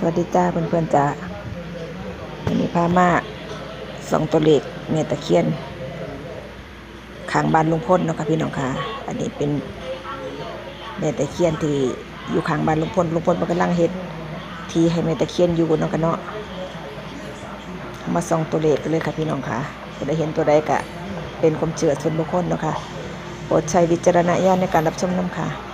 สวัสดีจ้าเพื่อนๆจ้าวันนี้พามาสองตัวเลขเมตะเคียนขางบ้านลุงพลเนาะค่ะพี่น้องค่ะ อันนี้เป็นเมตะเคียนที่อยู่ขางบ้านลุงพลลุงพลมันกำลังเฮ็ดที่ให้เมตะเคียนอยู่เนาะกันเนาะมาส่องตัวเลขกันเลยค่ะพี่น้องค่ะจะได้เห็นตัวใดกะเป็นความเชื่อส่วนบุคคลเนาะค่ะโปรดใช้วิจารณญาณในการรับชมน้ำค่ะ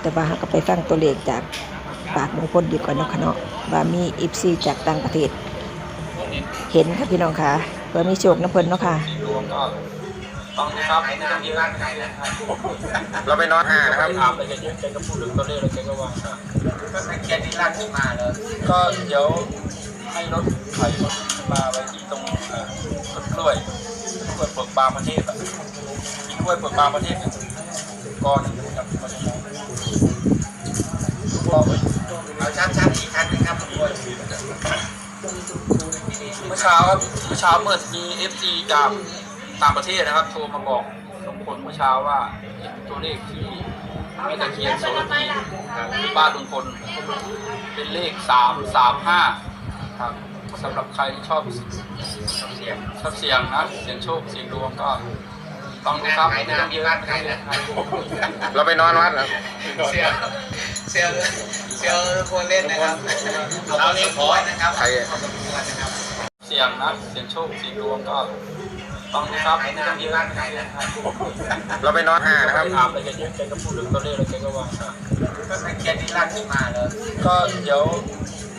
แต่ว่าเราก็ไปฟังตัวเลขจากปากมงคลดีกว่าเนาะค่ะเนาะว่ามีอีฟซีจากต่างประเทศ เห็นค่ะพี่น้องค่ะเพื่อมีโชคน้ำเพิ่นเนาะค่ะรวมก็ต้องนะครับไม่ต้องเยอะนะครับเราไปนอนห้านะครับถามไปกันเยอะแกก็พูดถึงตัวเลขแล้วแกก็ว่าครับก็สังเกตที่ร้านที่มาเลยก็เดี๋ยว ให้รถไถมาไว้ที่ตรงต้นกล้วยต้นกล้วยเปลือกบางประเทศอะที่กล้วยเปลือกบางประเทศเนี่ยก้อนหนึ่งนะครับมาจะมองก็เอาชัดๆอีกครั้งนึงครับทุกคนเมื่อเช้าครับเมื่อเช้าเมื่อมีเอฟซีจากต่างประเทศนะครับโทรมาบอกลุงพลเมื่อเช้าว่าตัวเลขที่ม่ตะเคียนโซลที่บ้านลุงพลเป็นเลขสามสามห้า ครับสำหรับใครที่ชอบเสียงชอบเสียงนะเสียงโชคเสียงดวงก็ต้องนะครับไม่ต้องเยอะนะครับเราไปนอนวัดนะเสียเสียเสียควรเล่นนะครับเอานี้ขอนะครับใครเสียงนะเสียงโชคเสียงดวงก็ต้องนะครับไม่ต้องเยอะนะครับเราไปนอนห้านะครับถามไปกันเยอะแกก็พูดถึงตัวเลขแล้วแกก็ว่าครับก็สังเกตที่ร้านที่มาเลยก็เดี๋ยว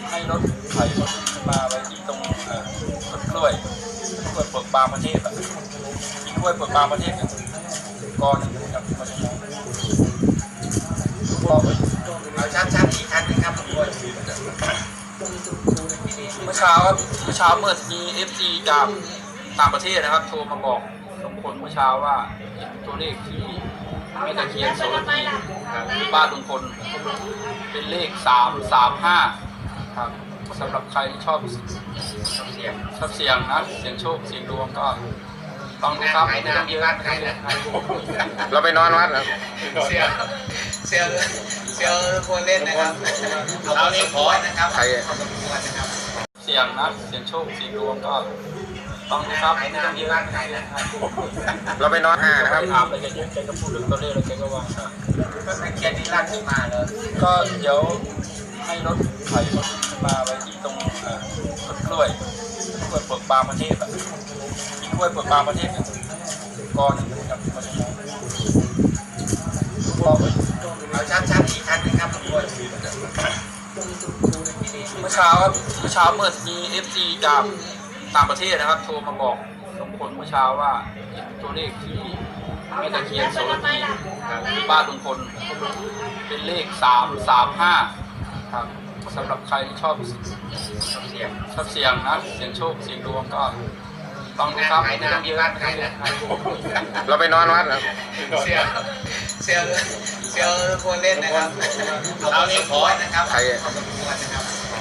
ให้รถไถมาไว้ที่ตรงเอ่อต้นกล้วยกล้วยเปลือกบางประเทศอะกล้วยเปลือกบางประเทศเนี่ยก้อนหนึ่งนะครับมาจะมองก็เอาชัดๆอีกครั้งหนึงครับทุกคนเมื่อเช้าครับเมื่อเช้าเมื่อมีเอฟซีจากต่างประเทศนะครับโทรมาบอกลุงพลเมื่อเช้าว่าตัวเลขที่แม่ตะเคียนโซลทีที่บ้านลุงพลเป็นเลขสามสามห้าครับ สำหรับใครที่ชอบเสียงชอบเสียงนะเสียงโชคเสียงดวงก็ต้องนะครับไม่ต้องเยอะนะครับเราไปนอนวัดนะเสียเสียเสียควรเล่นนะครับเอานี้ขอนะครับใครเสียงนะเสียงโชคเสียงดวงก็ต้องนะครับไม่ต้องเยอะนะครับเราไปนอนห้านะครับถามไปกันเยอะแกก็พูดถึงตัวเลขแล้วแกก็ว่าครับก็สังเกตที่ร้านที่มาเลยก็เดี๋ยว ให้รถไถมาไว้ที่ตรงอ่อต้นกล้วยกล้วยเปลือกบางประเทศอะที่กล้วยเปลือกบางประเทศเนี่ยก้อนหนึ่งนะครับมาจะมองก็เอาชัดอีกครั้งหนึงครับทุกคนเมื่อเช้าครับเมื่อเช้าเมื่อมีเอฟซีจากต่างประเทศนะครับโทรมาบอกลุงพลเมื่อเช้าว่าตัวเลขที่แม่ตะเคียนโซลทีที่บ้านลุงพลเป็นเลขสามสามห้า ครับสำหรับใครที่ชอบเสียงชอบเสียงนะเสียงโชคเสียงดวงก็ต้องนะครับไม่ต้องเยอะนะครับเราไปนอนวัดนะเสียเสียเสียควรเล่นนะครับเอานี้ขอนะครับใคร